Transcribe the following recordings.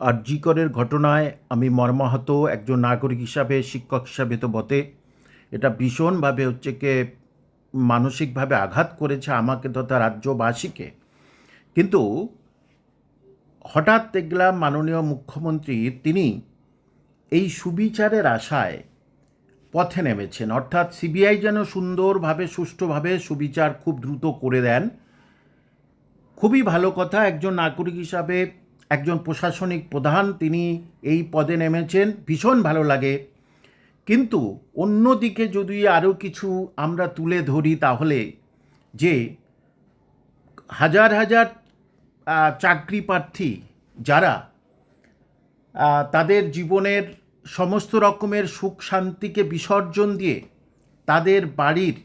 আরজিকরের ঘটনায় আমি মর্মাহত একজন নাগরিক হিসাবে, শিক্ষক হিসাবে তো বটে। এটা ভীষণভাবে হচ্ছে কে মানসিকভাবে আঘাত করেছে আমাকে তথা রাজ্যবাসীকে। কিন্তু হঠাৎ দেখলাম মাননীয় মুখ্যমন্ত্রী, তিনি এই সুবিচারের আশায় পথে নেমেছেন। অর্থাৎ সিবিআই যেন সুন্দরভাবে, সুষ্ঠুভাবে সুবিচার খুব দ্রুত করে দেন। খুবই ভালো কথা, একজন নাগরিক হিসাবে একজন প্রশাসনিক প্রধান তিনি এই পদে নেমেছেন, ভীষণ ভালো লাগে। কিন্তু অন্যদিকে যদি আরও কিছু আমরা তুলে ধরি তাহলে যে হাজার হাজার চাকরি প্রার্থী যারা তাদের জীবনের সমস্ত রকমের সুখ শান্তিকে বিসর্জন দিয়ে তাদের বাড়ির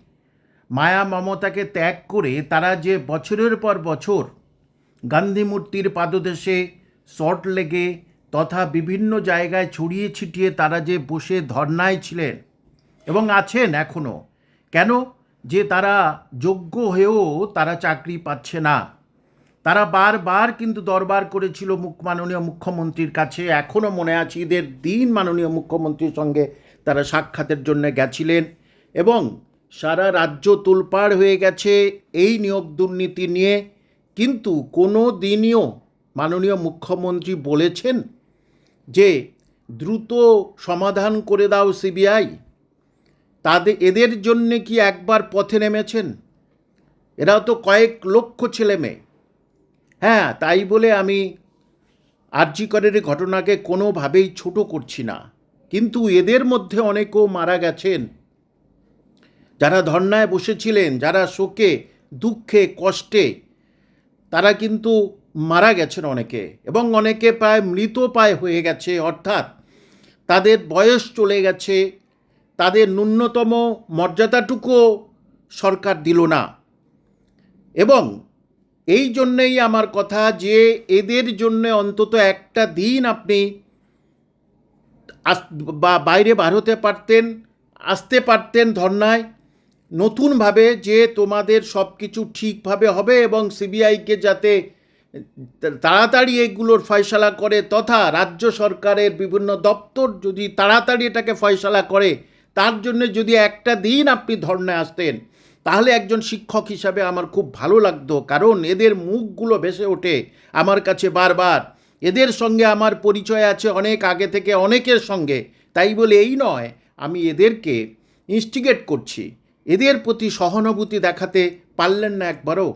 মায়া মমতাকে ত্যাগ করে তারা যে বছরের পর বছর গান্ধী মূর্তির পাদদেশে লেগে তথা বিভিন্ন জায়গায় ছড়িয়ে ছিটিয়ে তারা যে বসে ধর্নায় ছিলেন এবং আছেন এখনও কেন যে তারা যোগ্য হয়েও তারা চাকরি পাচ্ছে না। তারা বারবার কিন্তু দরবার করেছিল মুখ মাননীয় মুখ্যমন্ত্রীর কাছে। এখনও মনে আছে ঈদের দিন মাননীয় মুখ্যমন্ত্রীর সঙ্গে তারা সাক্ষাতের জন্য গেছিলেন এবং সারা রাজ্য তোলপাড় হয়ে গেছে এই নিয়োগ দুর্নীতি নিয়ে। কিন্তু কোনো দিনও মাননীয় মুখ্যমন্ত্রী বলেছেন যে দ্রুত সমাধান করে দাও সিবিআই। তাদের এদের জন্যে কি একবার পথে নেমেছেন? এরাও তো কয়েক লক্ষ ছেলে মেয়ে। হ্যাঁ তাই বলে আমি আরজিকরের এই ঘটনাকে কোনোভাবেই ছোট করছি না। কিন্তু এদের মধ্যে অনেকেও মারা গেছেন। যারা ধর্নায় বসেছিলেন, যারা শোকে, দুঃখে, কষ্টে তারা কিন্তু মারা গেছেন অনেকে এবং অনেকে প্রায় মৃত প্রায় হয়ে গেছে, অর্থাৎ তাদের বয়স চলে গেছে, তাদের ন্যূনতম মর্যাদাটুকুও সরকার দিল না। এবং এই জন্যেই আমার কথা যে এদের জন্য অন্তত একটা দিন আপনি বা বাইরে বার হতে পারতেন, আসতে পারতেন ধর্নায় নতুনভাবে যে তোমাদের সব কিছু ঠিকভাবে হবে এবং সিবিআইকে যাতে তাড়াতাড়ি এগুলোর ফয়সালা করে তথা রাজ্য সরকারের বিভিন্ন দপ্তর যদি তাড়াতাড়ি এটাকে ফয়সালা করে, তার জন্য যদি একটা দিন আপনি ধর্নায় আসতেন, তাহলে একজন শিক্ষক হিসাবে আমার খুব ভালো লাগতো। কারণ এদের মুখগুলো ভেসে ওঠে আমার কাছে বারবার। এদের সঙ্গে আমার পরিচয় আছে অনেক আগে থেকে, অনেকের সঙ্গে। তাই বলে এই নয়, আমি এদেরকে ইনস্টিগেট করছি। এদের প্রতি সহানুভূতি দেখাতে পারলেন না একবারও।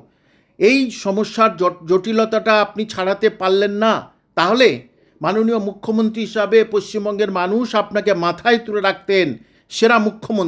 এই সমস্যার জটিলতাটা আপনি ছাড়াতে পারলেন না। তাহলে মাননীয় মুখ্যমন্ত্রী হিসাবে পশ্চিমবঙ্গের মানুষ আপনাকে মাথায় তুলে রাখতেন সেরা মুখ্যমন্ত্রী।